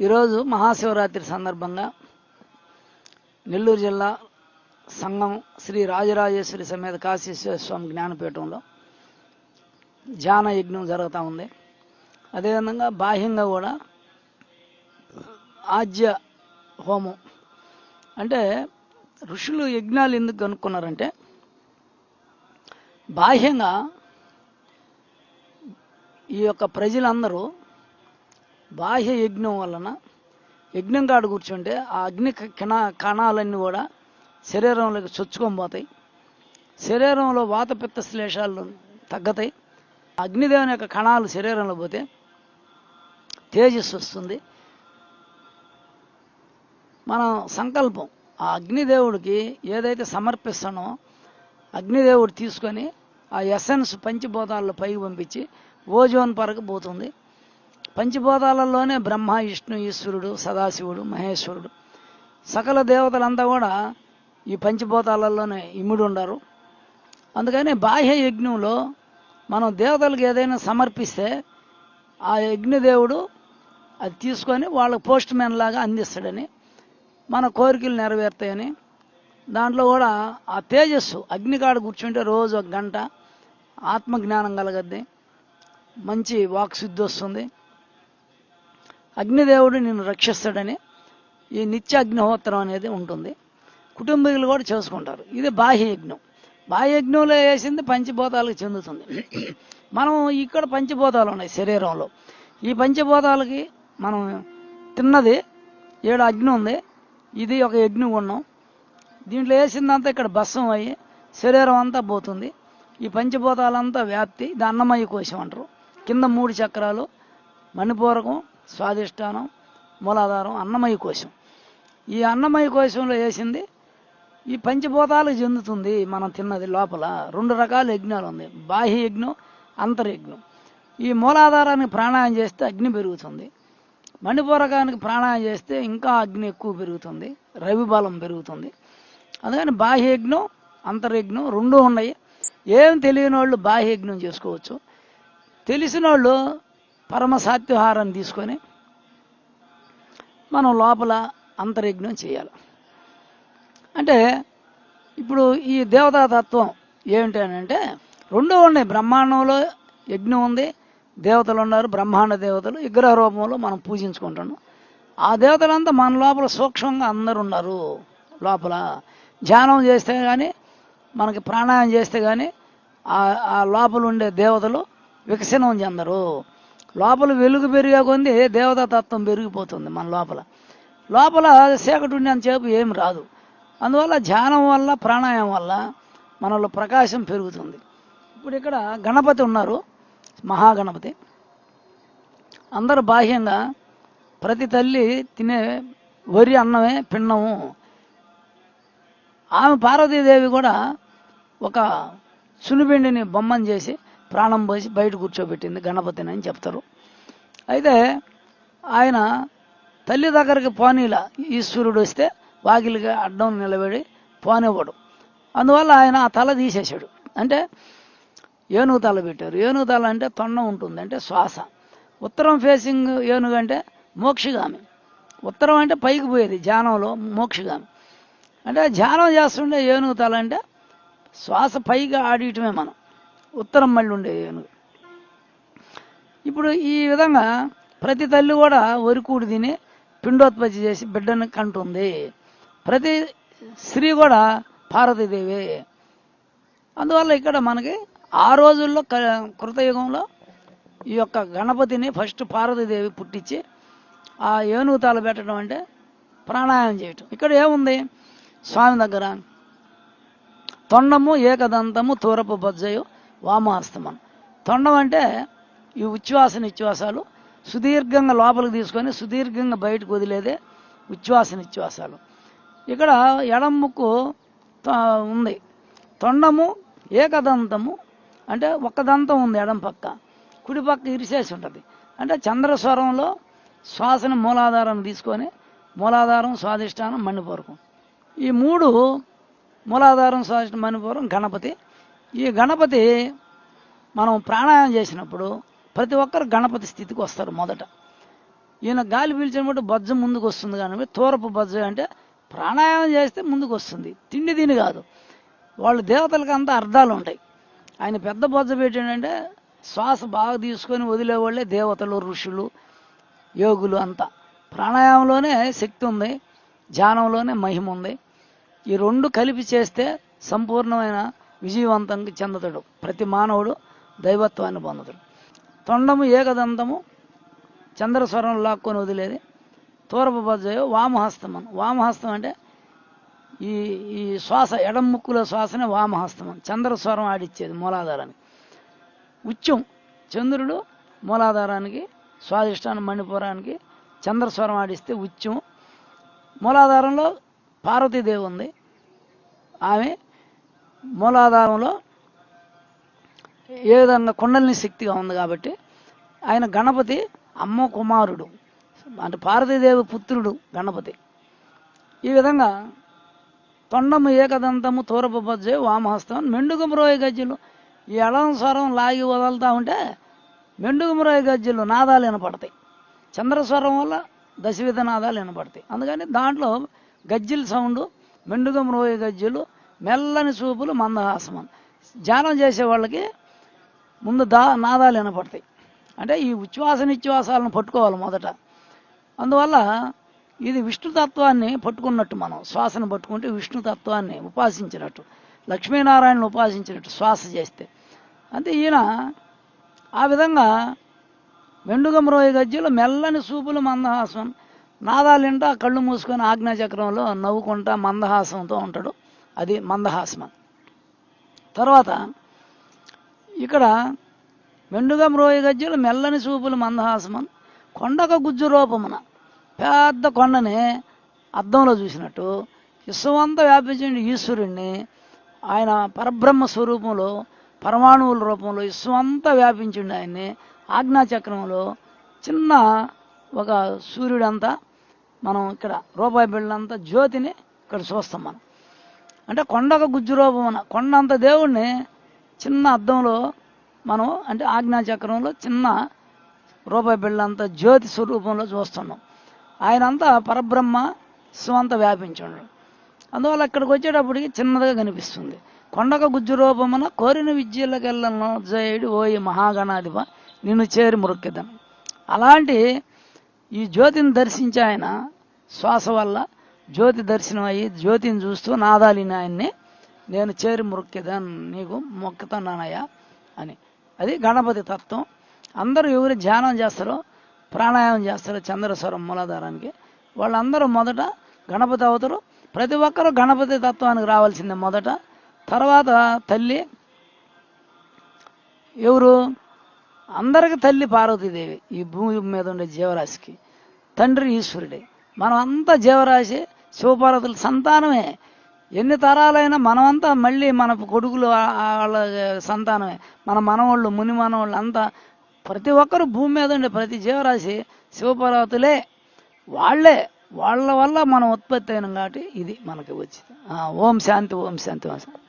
ఈరోజు మహాశివరాత్రి సందర్భంగా నెల్లూరు జిల్లా సంఘం శ్రీ రాజరాజేశ్వరి సమేత కాశీశ్వర స్వామి జ్ఞానపీఠంలో ధ్యాన యజ్ఞం జరుగుతూ ఉంది. అదేవిధంగా బాహ్యంగా కూడా ఆజ్య హోమం. అంటే ఋషులు యజ్ఞాలు ఎందుకు కనుక్కున్నారంటే బాహ్యంగా ఈ యొక్క ప్రజలందరూ బాహ్య యజ్ఞం వలన యజ్ఞం కాడ కూర్చుంటే ఆ అగ్ని కణ కణాలన్నీ కూడా శరీరంలోకి చొచ్చుకొని పోతాయి. శరీరంలో వాతపిత్త శ్లేషాలు తగ్గుతాయి. అగ్నిదేవుని యొక్క కణాలు శరీరంలో పోతే తేజస్సు వస్తుంది. మనం సంకల్పం ఆ అగ్నిదేవుడికి ఏదైతే సమర్పిస్తానో అగ్నిదేవుడు తీసుకొని ఆ ఎసెన్స్ పంచిభూతాల్లో పైకి పంపించి ఓజోన్ పరకు పోతుంది. పంచభూతాలలోనే బ్రహ్మ విష్ణు ఈశ్వరుడు సదాశివుడు మహేశ్వరుడు. సకల దేవతలంతా కూడా ఈ పంచభూతాలలోనే ఇముడు ఉండరు అందుకని బాహ్య యజ్ఞంలో మనం దేవతలకు ఏదైనా సమర్పిస్తే ఆ యజ్ఞదేవుడు అది తీసుకొని వాళ్ళ పోస్ట్ మ్యాన్ లాగా అందిస్తాడని మన కోరికలు నెరవేరుతాయని దాంట్లో కూడా ఆ తేజస్సు అగ్నికాడ కూర్చుంటే రోజు ఒక గంట ఆత్మజ్ఞానం కలగద్ది మంచి వాక్శుద్ధి వస్తుంది. అగ్నిదేవుడు నిన్ను రక్షిస్తాడని ఈ నిత్య అగ్నిహోత్రం అనేది ఉంటుంది. కుటుంబీకులు కూడా చేసుకుంటారు. ఇది బాహ్య యజ్ఞం బాహ్య యజ్ఞంలో వేసింది పంచభూతాలకు చెందుతుంది. మనం ఇక్కడ పంచభూతాలు ఉన్నాయి శరీరంలో. ఈ పంచభూతాలకి మనం తిన్నది ఏడు అగ్ని ఉంది. ఇది ఒక యజ్ఞగుండం దీంట్లో వేసిందంతా ఇక్కడ భస్సం అయ్యి శరీరం అంతా పోతుంది. ఈ పంచభూతాలంతా వ్యాప్తి ఇది అన్నమయ్య కోశం అంటారు. కింద మూడు చక్రాలు మణిపూరకం స్వాదిష్టానం మూలాధారం అన్నమయ కోశం. ఈ అన్నమయ కోశంలో వేసింది ఈ పంచభూతాలకు చెందుతుంది మనం తిన్నది లోపల. రెండు రకాల యజ్ఞాలు ఉన్నాయి బాహ్య యజ్ఞం అంతర్యజ్ఞం. ఈ మూలాధారానికి ప్రాణాయం చేస్తే అగ్ని పెరుగుతుంది. మణిపూరకానికి ప్రాణాయం చేస్తే ఇంకా అగ్ని ఎక్కువ పెరుగుతుంది. రవి బలం పెరుగుతుంది. అందుకని బాహ్యయజ్ఞం అంతర్యజ్ఞం రెండు ఉన్నాయి. ఏం తెలియని వాళ్ళు బాహ్యయజ్ఞం చేసుకోవచ్చు. తెలిసిన వాళ్ళు పరమసాత్యహారం తీసుకొని మనం లోపల అంతర్యజ్ఞం చేయాలి. అంటే ఇప్పుడు ఈ దేవతా తత్వం ఏమిటి అని అంటే రెండు ఉన్నాయి. బ్రహ్మాండంలో యజ్ఞం ఉంది దేవతలు ఉన్నారు బ్రహ్మాండ దేవతలు విగ్రహ రూపంలో మనం పూజించుకుంటున్నాం. ఆ దేవతలంతా మన లోపల సూక్ష్మంగా అందరు ఉన్నారు లోపల. ధ్యానం చేస్తే కానీ మనకి ప్రాణాయామం చేస్తే కానీ ఆ ఆ లోపల ఉండే దేవతలు వికసనం చెందరు. లోపల వెలుగు పెరిగే కొంది దేవతాతత్వం పెరిగిపోతుంది మన లోపల. లోపల చీకటి అంతసేపు ఏం రాదు. అందువల్ల ధ్యానం వల్ల ప్రాణాయామం వల్ల మనలో ప్రకాశం పెరుగుతుంది. ఇప్పుడు ఇక్కడ గణపతి ఉన్నారు మహాగణపతి. అందరు బాహ్యంగా ప్రతి తల్లి తినే వరి అన్నమే పిండము. ఆమె పార్వతీదేవి కూడా ఒక సునిపిండిని బొమ్మను చేసి ప్రాణం పోసి బయట కూర్చోబెట్టింది గణపతిని అని చెప్తారు. అయితే ఆయన తల్లి దగ్గరికి పోనీలా ఈశ్వరుడు వస్తే వాకిలిగా అడ్డం నిలబడి పోనివ్వడు. అందువల్ల ఆయన ఆ తల తీసేశాడు. అంటే ఏనుగు తల పెట్టారు. ఏనుగు తల అంటే తొండం ఉంటుంది అంటే శ్వాస. ఉత్తరం ఫేసింగ్ ఏనుగు అంటే మోక్షగామి. ఉత్తరం అంటే పైకి పోయేది ధ్యానంలో మోక్షగామి. అంటే ధ్యానం చేస్తుండే ఏనుగు తల అంటే శ్వాస పైగా ఆడియటమే మనం. ఉత్తరం మళ్ళీ ఉండేది ఏనుగు. ఇప్పుడు ఈ విధంగా ప్రతి తల్లి కూడా వరికూడు తిని పిండోత్పత్తి చేసి బిడ్డను కంటుంది. ప్రతి స్త్రీ కూడా పార్వతీదేవి. అందువల్ల ఇక్కడ మనకి ఆ రోజుల్లో కృతయుగంలో ఈ యొక్క గణపతిని ఫస్ట్ పార్వతీదేవి పుట్టించి ఆ ఏనుగు తాళ పెట్టడం అంటే ప్రాణాయామం చేయటం. ఇక్కడ ఏముంది? స్వామి దగ్గర తొండము ఏకదంతము తూరపు బొజ్జయు వామాస్తమనం తొండం అంటే ఈ ఉచ్ఛ్వాస నిశ్వాసాలు సుదీర్ఘంగా లోపలికి తీసుకొని సుదీర్ఘంగా బయటకు వదిలేదే ఉచ్ఛ్వాస నిశ్వాసాలు ఇక్కడ ఎడం ముక్కు త- ఉంది. తొండము ఏకదంతము అంటే ఒక్కదంతం ఉంది ఎడం పక్క. కుడి పక్క ఇరిసేసి ఉంటుంది. అంటే చంద్రస్వరంలో శ్వాసను మూలాధారం తీసుకొని మూలాధారం స్వాదిష్టానం మణిపూరకం. ఈ మూడు మూలాధారం స్వాదిష్ట మణిపూరం గణపతి ఈ గణపతి మనం ప్రాణాయామం చేసినప్పుడు ప్రతి ఒక్కరు గణపతి స్థితికి వస్తారు మొదట. ఈయన గాలి పీల్చినప్పుడు బొజ్జ ముందుకు వస్తుంది కానీ తూరపు బొజ్జ అంటే ప్రాణాయామం చేస్తే ముందుకు వస్తుంది. తిండి తిని కాదు. వాళ్ళు దేవతలకు అంత అర్థాలు ఉంటాయి. ఆయన పెద్ద బొజ్జ పెట్టాడంటే శ్వాస బాగా తీసుకొని వదిలేవాళ్ళే దేవతలు ఋషులు యోగులు అంతా. ప్రాణాయామంలోనే శక్తి ఉంది ధ్యానంలోనే మహిమ ఉంది. ఈ రెండు కలిపి చేస్తే సంపూర్ణమైన విజయవంతంగా చెందుతాడు. ప్రతి మానవుడు దైవత్వాన్ని పొందుతాడు. తొండము ఏకదంతము చంద్రస్వరం లాక్కొని వదిలేది. తూరపు బజ్జయో వామహస్తం అని వామహస్తం అంటే ఈ ఈ శ్వాస ఎడం ముక్కుల శ్వాసనే వామహస్తం అని చంద్రస్వరం ఆడిచ్చేది మూలాధారానికి. ఉచ్చం చంద్రుడు మూలాధారానికి స్వాదిష్టాన్ని మణిపురానికి చంద్రస్వరం ఆడిస్తే ఉచ్చం. మూలాధారంలో పార్వతీదేవి ఉంది. ఆమె మూలాధారంలో ఏ విధంగా కుండలిని శక్తిగా ఉంది కాబట్టి ఆయన గణపతి అమ్మ కుమారుడు. అంటే పార్వతీదేవి పుత్రుడు గణపతి. ఈ విధంగా తొండము ఏకదంతము తూరపు వామహస్తం మెండుగుమరోయ గజ్జలు. ఈ ఎడం స్వరం లాగి వదులుతూ ఉంటే మెండుగుమరోయ గజ్జలు నాదాలు వినపడతాయి. చంద్రస్వరం వల్ల దశవిధ నాదాలు వినపడతాయి. అందుకని దాంట్లో గజ్జిల సౌండ్ మెండుగమరోయ గజ్జలు మెల్లని చూపులు మందహాసం ధ్యానం చేసే వాళ్ళకి ముందు దా నాదాలు వినపడతాయి. అంటే ఈ ఉచ్ఛ్వాస నిశ్వాసాలను పట్టుకోవాలి మొదట. అందువల్ల ఇది విష్ణుతత్వాన్ని పట్టుకున్నట్టు మనం శ్వాసను పట్టుకుంటే విష్ణుతత్వాన్ని ఉపాసించినట్టు లక్ష్మీనారాయణను ఉపాసించినట్టు శ్వాస చేస్తే. అంటే ఈయన ఆ విధంగా మెండుగమరోయ గజ్జలు మెల్లని చూపులు మందహాసం నాదాలింటా కళ్ళు మూసుకొని ఆజ్ఞాచక్రంలో నవ్వుకుంటా మందహాసంతో ఉంటాడు. అది మందహాసం తర్వాత ఇక్కడ మెండుగం రోయ గజ్జలు మెల్లని చూపులు మందహాసమం కొండక గుజ్జు రూపమున పెద్ద కొండని అద్దంలో చూసినట్టు విశ్వమంతా వ్యాపించిన ఈశ్వరుణ్ణి ఆయన పరబ్రహ్మ స్వరూపంలో పరమాణువుల రూపంలో విశ్వమంతా వ్యాపించిండు ఆయన్ని ఆజ్ఞాచక్రంలో చిన్న ఒక సూర్యుడంతా మనం ఇక్కడ రూపాయి బిళ్ళంతా జ్యోతిని ఇక్కడ చూస్తాం మనం. అంటే కొండక గుజ్జు కొండ అంత దేవుణ్ణి చిన్న అద్దంలో మనం అంటే ఆజ్ఞాచక్రంలో చిన్న రూపాయి బిళ్ళంత జ్యోతి స్వరూపంలో చూస్తున్నాం. ఆయనంతా పరబ్రహ్మ స్వంత వ్యాపించాడు అందువల్ల ఇక్కడికి వచ్చేటప్పటికి చిన్నదిగా కనిపిస్తుంది. కొండక గుజ్జు రూపమున కోరిన విద్యలకెళ్ళను జయుడు ఓయి మహాగణాధిప నిన్ను చేరి మురుక్కిద్దాను అలాంటి ఈ జ్యోతిని దర్శించి ఆయన శ్వాస వల్ల జ్యోతి దర్శనం అయ్యి జ్యోతిని చూస్తూ నాదాలి ఆయన్ని నేను చేరి మొక్కేదాన్ని నీకు మొక్కుతున్నానయ్యా అని. అది గణపతి తత్వం. అందరూ ఎవరు ధ్యానం చేస్తారో ప్రాణాయామం చేస్తారు చంద్రస్వరం మూలాధారానికి వాళ్ళందరూ మొదట గణపతి అవుతారు. ప్రతి ఒక్కరూ గణపతి తత్వానికి రావాల్సిందే మొదట. తర్వాత తల్లి ఎవరు? అందరికి తల్లి పార్వతీదేవి ఈ భూమి మీద ఉండే జీవరాశికి. తండ్రి ఈశ్వరుడే. మనం అంతా జీవరాశి శివపార్వతుల సంతానమే. ఎన్ని తరాలైనా మనమంతా మళ్ళీ మన కొడుకులు వాళ్ళ సంతానమే. మన మనవాళ్ళు ముని మనవాళ్ళు అంతా ప్రతి ఒక్కరు భూమి మీద ఉండే ప్రతి జీవరాశి శివపార్వతులే. వాళ్ళే. వాళ్ళ వల్ల మనం ఉత్పత్తి అయినాం కాబట్టి ఇది మనకి వచ్చింది ఓం శాంతి ఓం శాంతి ఓం శాంతి.